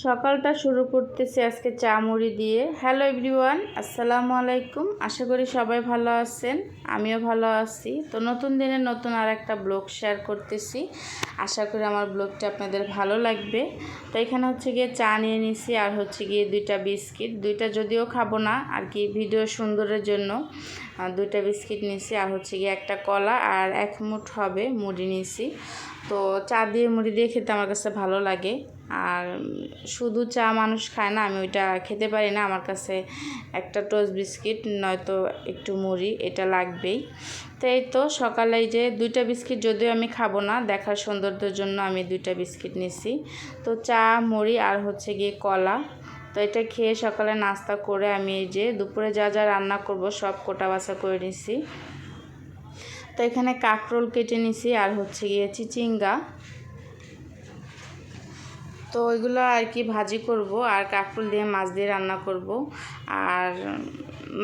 সকালটা শুরু করতেছি আজকে চা মুড়ি দিয়ে। হ্যালো এভরিওয়ান আসসালামু আলাইকুম। আশা করি সবাই ভালো আছেন, আমিও ভালো আছি। তো নতুন দিনে নতুন আর একটা ব্লগ শেয়ার করতেছি। আশা করি আমার ব্লগটা আপনাদের ভালো লাগবে। তো এখানে হচ্ছে গিয়ে চা নিয়ে নিছি, আর হচ্ছে গিয়ে দুইটা বিস্কিট। দুইটা যদিও খাব না, আর কি ভিডিও সুন্দরের জন্য দুইটা বিস্কিট নিছি, আর হচ্ছে গিয়ে একটা কলা, আর এক মুঠ হবে মুড়ি নিছি। তো চা দিয়ে মুড়ি দিয়ে খেতে আমার কাছে ভালো লাগে। আর শুধু চা মানুষ খায় না, আমি ওইটা খেতে পারি না। আমার কাছে একটা টোস্ট বিস্কিট, নয়তো একটু মুড়ি, এটা লাগবেই। তো এই তো সকালে যে দুইটা বিস্কিট যদিও আমি খাব না, দেখার সৌন্দর্যের জন্য আমি দুইটা বিস্কিট নিছি। তো চা, মুড়ি আর হচ্ছে গিয়ে কলা। তো এটা খেয়ে সকালে নাস্তা করে আমি এই যে দুপুরে যা যা রান্না করব সব কোটা বাছা করে নিছি। তো এখানে কাঁকরোল কেটে নিছি, আর হচ্ছে গিয়ে চিচিঙ্গা। তো ওইগুলো আর কি ভাজি করব, আর কাঁকরোল দিয়ে মাছ দিয়ে রান্না করব। আর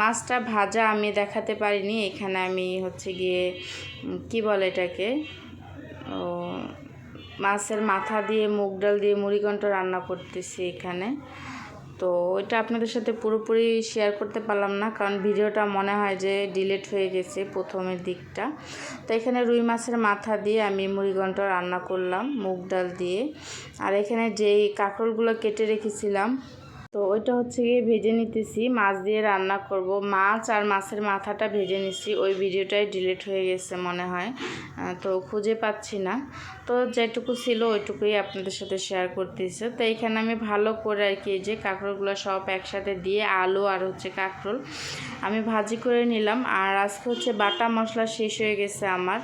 মাছটা ভাজা আমি দেখাতে পারিনি, এখানে আমি হচ্ছে গিয়ে কি বলে এটাকে? ও, মাছের মাথা দিয়ে, মুগ ডাল দিয়ে মুড়িঘণ্ট রান্না করতেছি এখানে। তো এটা আপনাদের সাথে পুরোপুরি শেয়ার করতে পারলাম না, কারণ ভিডিওটা মনে হয় যে ডিলেট হয়ে গেছে প্রথমের দিকটা। তো এখানে রুই মাছের মাথা দিয়ে আমি মুড়িঘণ্ট রান্না করলাম, মুগ ডাল দিয়ে। আর এখানে যেই কাঁকরোলগুলো কেটে রেখেছিলাম তো ওইটা হচ্ছে গিয়ে ভেজে নিতেছি, মাছ দিয়ে রান্না করব। মাছ আর মাছের মাথাটা ভেজে নিছি, ওই ভিডিওটাই ডিলিট হয়ে গেছে মনে হয় তো খুঁজে পাচ্ছি না। তো যেটুকু ছিল ওইটুকুই আপনাদের সাথে শেয়ার করতেছে। তো এইখানে আমি ভালো করে আর কি যে কাঁকরোলগুলো সব একসাথে দিয়ে আলু আর হচ্ছে কাঁকরোল আমি ভাজি করে নিলাম। আর আজকে হচ্ছে বাটা মশলা শেষ হয়ে গেছে আমার।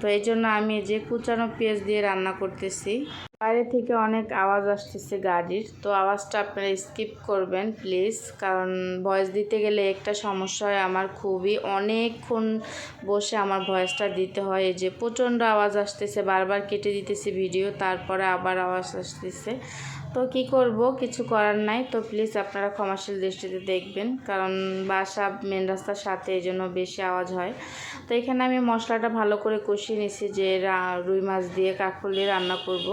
তো এই জন্য আমি যে কুচানো পেঁয়াজ দিয়ে রান্না করতেছি। বাইরে থেকে অনেক আওয়াজ আসতেছে গাড়ির। তো আওয়াজটা আপনারা স্কিপ করবেন প্লিজ কারণ ভয়েস দিতে গেলে একটা সমস্যা হয় আমার খুবই। অনেকক্ষণ বসে আমার ভয়েসটা দিতে হয়, এই যে প্রচণ্ড আওয়াজ আসতেছে, বারবার কেটে দিতেছি ভিডিও তারপরে আবার আওয়াজ আসতেছে। তো কি করব? কিছু করার নাই। তো প্লিজ আপনারা ক্ষমাশীল দৃষ্টিতে দেখবেন, কারণ বাসা মেন রাস্তার সাথে এই জন্য বেশি আওয়াজ হয়। তো এখানে আমি মশলাটা ভালো করে কষিয়ে নিছি যে রুই মাছ দিয়ে কাঁকরোল দিয়ে রান্না করব।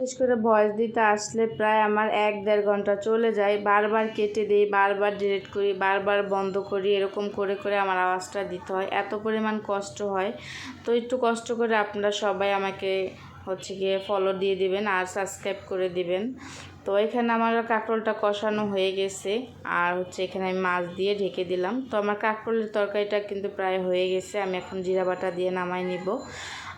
বিশেষ করে ভয়েস দিতে আসলে প্রায় আমার এক দেড় ঘণ্টা চলে যায়। বারবার কেটে দিই, বারবার ডিলিট করি, বারবার বন্ধ করি, এরকম করে করে আমার আওয়াজটা দিতে হয়। এত পরিমাণ কষ্ট হয়। তো একটু কষ্ট করে আপনারা সবাই আমাকে হচ্ছে গিয়ে ফলো দিয়ে দিবেন আর সাবস্ক্রাইব করে দিবেন। তো এখানে আমার কাঁকরোলটা কষানো হয়ে গেছে আর হচ্ছে এখানে আমি মাছ দিয়ে ঢেকে দিলাম। তো আমার কাঁকরোলের তরকারিটা কিন্তু প্রায় হয়ে গেছে। আমি এখন জিরা বাটা দিয়ে নামাই নিব।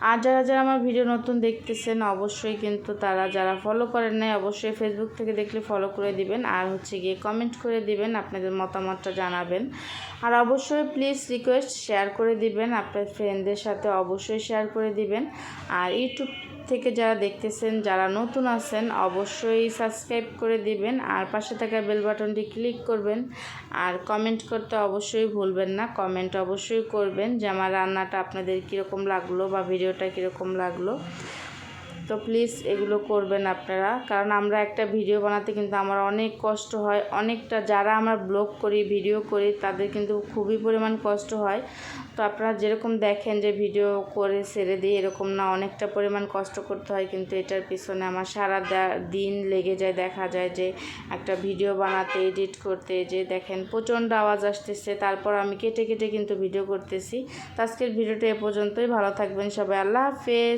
আর যারা যারা আমার ভিডিও নতুন দেখতেছেন, অবশ্যই কিন্তু তারা যারা ফলো করেন নাই, অবশ্যই ফেসবুক থেকে দেখলে ফলো করে দিবেন। আর হচ্ছে গিয়ে কমেন্ট করে দিবেন, আপনাদের মতামতটা জানাবেন। আর অবশ্যই প্লিজ রিকোয়েস্ট শেয়ার করে দিবেন, আপনার ফ্রেন্ডদের সাথে অবশ্যই শেয়ার করে দিবেন। আর ইউটিউব থেকে যারা দেখতেছেন, যারা নতুন আছেন, অবশ্যই সাবস্ক্রাইব করে দিবেন আর পাশে থাকা বেল বাটনটি ক্লিক করবেন। আর কমেন্ট করতে অবশ্যই ভুলবেন না কমেন্ট অবশ্যই করবেন যে আমার রান্নাটা আপনাদের কীরকম লাগল বা ভিডিওটা কীরকম লাগল। তো প্লিজ এগুলো করবেন আপনারা। কারণ আমরা একটা ভিডিও বানাতে কিন্তু আমার অনেক কষ্ট হয়। অনেকটা যারা আমার ব্লগ করি ভিডিও করি, তাদের কিন্তু খুবই পরিমাণ কষ্ট হয়। তো আপনারা যেরকম দেখেন যে ভিডিও করে ছেড়ে দিই এরকম না, অনেকটা পরিমাণ কষ্ট করতে হয়। কিন্তু এটার পিছনে আমার সারা দিন লেগে যায়, দেখা যায় যে একটা ভিডিও বানাতে এডিট করতে, যে দেখেন প্রচণ্ড আওয়াজ আসতেছে। তারপর আমি কেটে কেটে কিন্তু ভিডিও করতেছি। তো আজকের ভিডিওটা এ পর্যন্তই। ভালো থাকবেন সবাই। আল্লাহ হাফেজ।